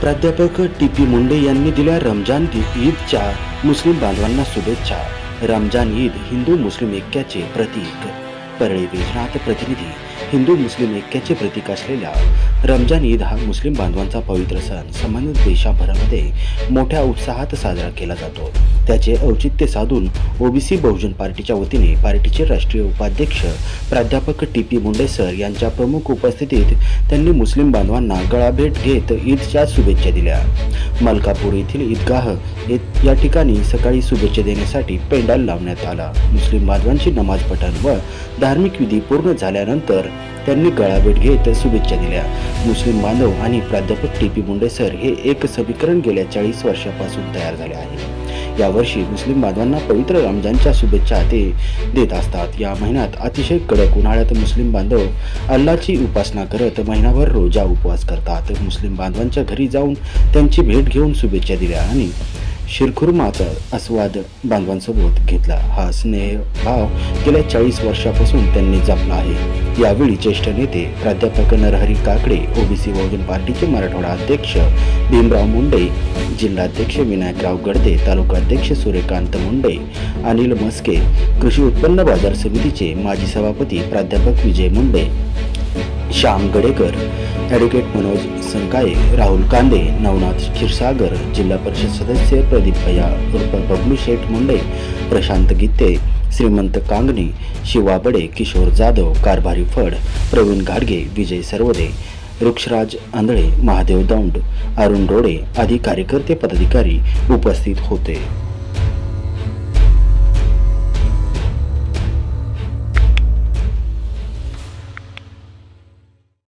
प्राध्यापक T P Munde यांनी दिल्या रमजान ईदच्या मुस्लिम बांधवांना शुभेच्छा. रमजान ईद हिंदू मुस्लिम ऐक्याचे प्रतीक. परळी वेजनाथ प्रतिनिधी हिंदू मुस्लिम ऐक्याचे प्रतीक असलेल्या रमजान ईद हा मुस्लिम बांधवांचा पवित्र सण. संबंधित देशाभरामध्ये मोठ्या उत्साहात साजरा केला जातो. त्याचे औचित्य साधून ओबीसी बहुजन पार्टीच्या वतीने पार्टीचे राष्ट्रीय उपाध्यक्ष प्राध्यापक टी पी मुंडे सर यांच्या प्रमुख उपस्थितीत त्यांनी मुस्लिम बांधवांना गळाभेट घेत ईदच्या शुभेच्छा दिल्या. मलकापूर येथील ईदगाह या ठिकाणी सकाळी शुभेच्छा देण्यासाठी पेंडाल लावण्यात आला. मुस्लिम बांधवांची नमाज पठण व धार्मिक विधी पूर्ण झाल्यानंतर त्यांनी गळाभेट घेत शुभेच्छा दिल्या. मुस्लिम बांधव आणि प्राध्यापक टी पी मुंडे सर हे एक समीकरण गेल्या चाळीस वर्षापासून तयार झाले आहे. यावर्षी मुस्लिम बांधवांना पवित्र रमजानच्या शुभेच्छा ते देत असतात. या महिन्यात अतिशय कडक उन्हाळ्यात मुस्लिम बांधव अल्लाची उपासना करत महिनाभर रोजा उपवास करतात. मुस्लिम बांधवांच्या घरी जाऊन त्यांची भेट घेऊन शुभेच्छा दिल्या आणि शिरखुर्माचा आस्वाद बांधवांसोबत घेतला. हा स्नेह भाव गेल्या चाळीस वर्षापासून त्यांनी जपला आहे. यावेळी ज्येष्ठ नेते प्राध्यापक नरहरी काकडे ओबीसी बहुजन पार्टीचे मराठवाडा अध्यक्ष भीमराव मुंडे जिल्हाध्यक्ष विनायकराव गडदे तालुकाध्यक्ष सूर्यकांत मुंडे अनिल मस्के कृषी उत्पन्न बाजार समितीचे माजी सभापती प्राध्यापक विजय मुंडे श्याम गडेकर ॲडव्होकेट मनोज संकाये राहुल कांदे नवनाथ क्षीरसागर जिल्हा परिषद सदस्य प्रदीप भैया उर्फ बबलू शेठ मुंडे प्रशांत गित्ते श्रीमंत कांगणे शिवा बडे किशोर जाधव कारभारी फड प्रवीण घाडगे विजय सरवदे वृक्षराज आंधळे महादेव दौंड अरुण रोडे आदी कार्यकर्ते पदाधिकारी उपस्थित होते.